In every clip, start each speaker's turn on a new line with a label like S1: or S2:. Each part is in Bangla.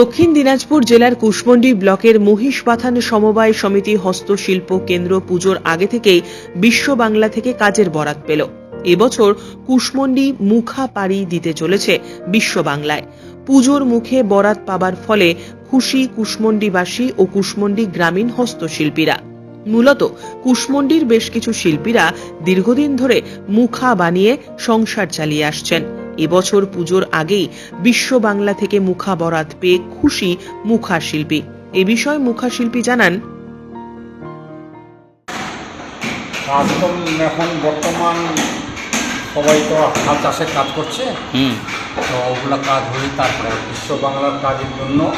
S1: দক্ষিণ দিনাজপুর জেলার কুশমন্ডি ব্লকের মহিষপাথান সমবায় সমিতি হস্তশিল্প কেন্দ্র পুজোর আগে থেকেই বিশ্ব বাংলা থেকে কাজের বরাত পেল। এবছর কুশমন্ডি মুখা পাড়ি দিতে চলেছে বিশ্ব বাংলায়। পুজোর মুখে বরাত পাবার ফলে খুশি কুশমন্ডিবাসী ও কুশমন্ডি গ্রামীণ হস্তশিল্পীরা। মূলত কুশমন্ডির বেশ কিছু শিল্পীরা দীর্ঘদিন ধরে মুখা বানিয়ে সংসার চালিয়ে আসছেন। এবছর পুজোর আগেই বিশ্ব বাংলা থেকে মুখা বরাত পেয়ে খুশি মুখা শিল্পী। এ বিষয়ে মুখা শিল্পী জানান
S2: এখন বর্তমান সবাই তো হাল চাষের কাজ করছে।
S3: হুম।
S2: তো ওগুলো কাজ হয়ে তারপরে বিশ্ব বাংলার কাজের জন্য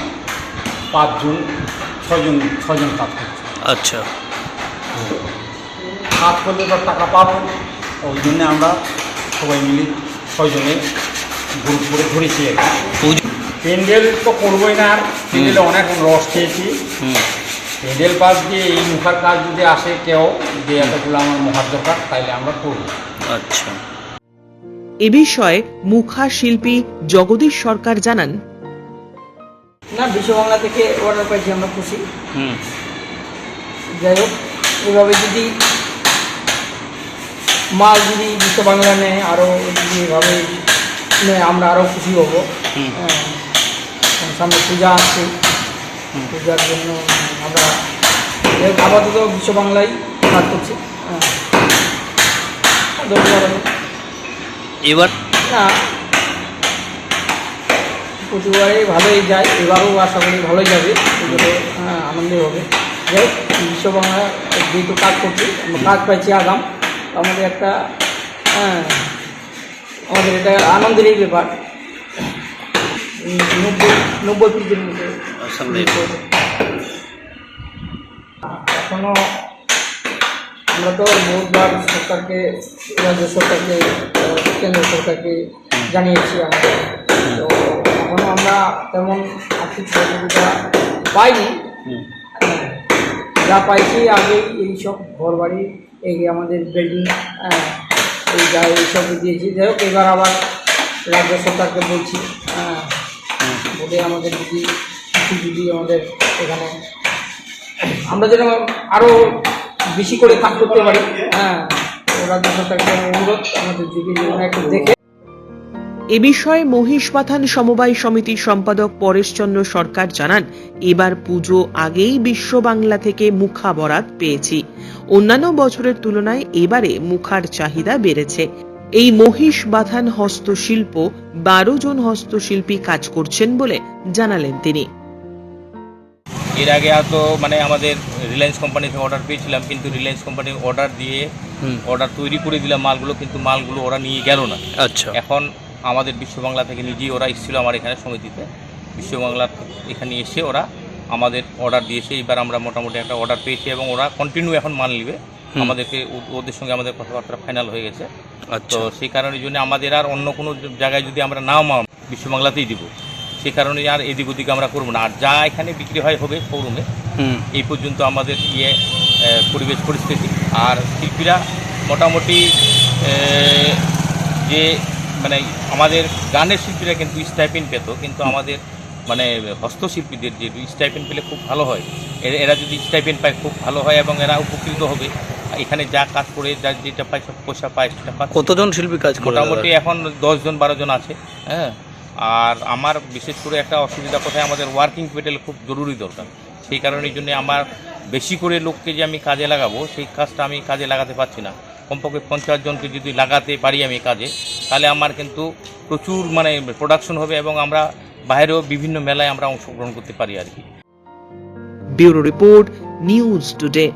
S2: পাঁচজন ছজন ছজন কাজ করছে।
S3: আচ্ছা।
S2: কাজ করলে তো টাকা পাবো ওই জন্য আমরা সবাই মিলে ছয়জনে গ্রুপ করে ধরেছি প্যান্ডেল তো করবোই না আর প্যান্ডেলে অনেক রস খেয়েছি।
S3: হুম।
S2: প্যান্ডেল পাশ দিয়ে এই মুখার কাজ যদি আসে কেউ যে এতগুলো আমার মুখার দরকার তাইলে আমরা করব।
S3: আচ্ছা।
S1: এ বিষয়ে মুখা শিল্পী জগদীশ সরকার জানান।
S4: না বিশ্ববাংলা থেকে অর্ডার পাইছি আমরা খুশি।
S3: হুম।
S4: যাই হোক এভাবে যদি মাল যদি বিশ্ব বাংলা নেয় আরও এভাবে নেয় আমরা আরও খুশি হব। হ্যাঁ, সামনে পূজা আসছে পূজার জন্য আমরা আপাতত বিশ্ব বাংলায় কাজ করছি। হ্যাঁ।
S3: এবার?
S4: না। প্রতিবারই ভালোই যায়। এবারও আশা করি ভালোই যাবে। এগুলো হ্যাঁ আনন্দই হবে। যাই বিশ্ব বাংলা যেহেতু কাজ করছি আমরা কাজ পাইছি আগাম। আমাদের একটা হ্যাঁ আমাদের এটা আনন্দেরই ব্যাপার। নব্বই নব্বই পিসের মতো। এখনও আমরা তো বহুতবার সরকারকে রাজ্য সরকারকে কেন্দ্র সরকারকে জানিয়েছি আমরা তো এখনও আমরা তেমন আর্থিক সহযোগিতা পাইনি। হ্যাঁ, যা পাইছি আগেই এইসব ঘর বাড়ি এই আমাদের বিল্ডিং এই যা এইসব দিয়েছি। যাই হোক, এবার আবার রাজ্য সরকারকে বলছি বলে আমাদের যদি কিছু যদি আমাদের এখানে, আমরা যেন আরও বেশি করে কাজ করতে পারি হ্যাঁ রাজ্য সরকারকে অনুরোধ, আমাদের যদি একটু দেখে
S1: এ বিষয়ে মহিষপাথান সমবায় সমিতির সম্পাদক পরেশচন্দ্র সরকার জানান এবার পুজো আগেই বিশ্ব বাংলা থেকে মুখা বরাত পেয়েছি। অন্যান্য বছরের তুলনায় এবারে মুখার চাহিদা বেড়েছে। এই মহিষ বাথান হস্তশিল্প বারো জন হস্তশিল্পী কাজ করছেন বলে জানালেন তিনি।
S5: এর আগে তো মানে আমাদের রিলায়েন্স কোম্পানি থেকে অর্ডার পেয়েছিলাম কিন্তু রিলায়েন্স কোম্পানির অর্ডার দিয়ে
S3: হুম।
S5: অর্ডার তৈরি করে দিলাম মালগুলো কিন্তু মালগুলো ওরা নিয়ে গেল না।
S3: আচ্ছা।
S5: এখন আমাদের বিশ্ববাংলা থেকে নিজেই ওরা এসেছিল আমার এখানে সমিতিতে বিশ্ববাংলার এখানে এসে ওরা আমাদের অর্ডার দিয়েছে এবার আমরা মোটামুটি একটা অর্ডার পেয়েছি এবং ওরা কন্টিনিউ এখন মাল নেবে। আমাদেরকে ওদের সঙ্গে আমাদের কথাবার্তা ফাইনাল হয়ে গেছে। তো
S3: আচ্ছা
S5: সেই কারণের জন্য আমাদের আর অন্য কোনো জায়গায় যদি আমরা নাও মাল বিশ্ববাংলাতেই দিব। সেই কারণে আর এদিক ওদিক আমরা করব না। আর যা এখানে বিক্রি হয় হবে শোরুমে এই পর্যন্ত আমাদের ইয়ে পরিবেশ পরিস্থিতি। আর শিল্পীরা মোটামুটি যে মানে আমাদের গানের শিল্পীরা কিন্তু স্টাইপেন পেত কিন্তু আমাদের মানে হস্তশিল্পীদের যে স্টাইপেন পেলে খুব ভালো হয়। এরা- এরা যদি স্টাইপেন পায় খুব ভালো হয় এবং এরা উপকৃত হবে। এখানে যা কাজ করে যা যেটা পায় সব পয়সা পায় সেটা পায়
S3: কতজন শিল্পী কাজ করে
S5: মোটামুটি এখন দশজন বারোজন আছে হ্যাঁ। আর আমার বিশেষ করে একটা অসুবিধা কোথায় আমাদের ওয়ার্কিং ক্যাপিটাল খুব জরুরি দরকার। সেই কারণের জন্য আমার বেশি করে লোককে যে আমি কাজে লাগাবো সেই কাজটা আমি কাজে লাগাতে পারছি না। কমপক্ষে পঞ্চাশ জনকে যদি লাগাতে পারি আমি কাজে তাহলে আমার কিন্তু প্রচুর মানে প্রোডাকশন হবে এবং আমরা বাইরেও বিভিন্ন মেলায় আমরা অংশগ্রহণ করতে পারি আর কি।
S1: Bureau report news today.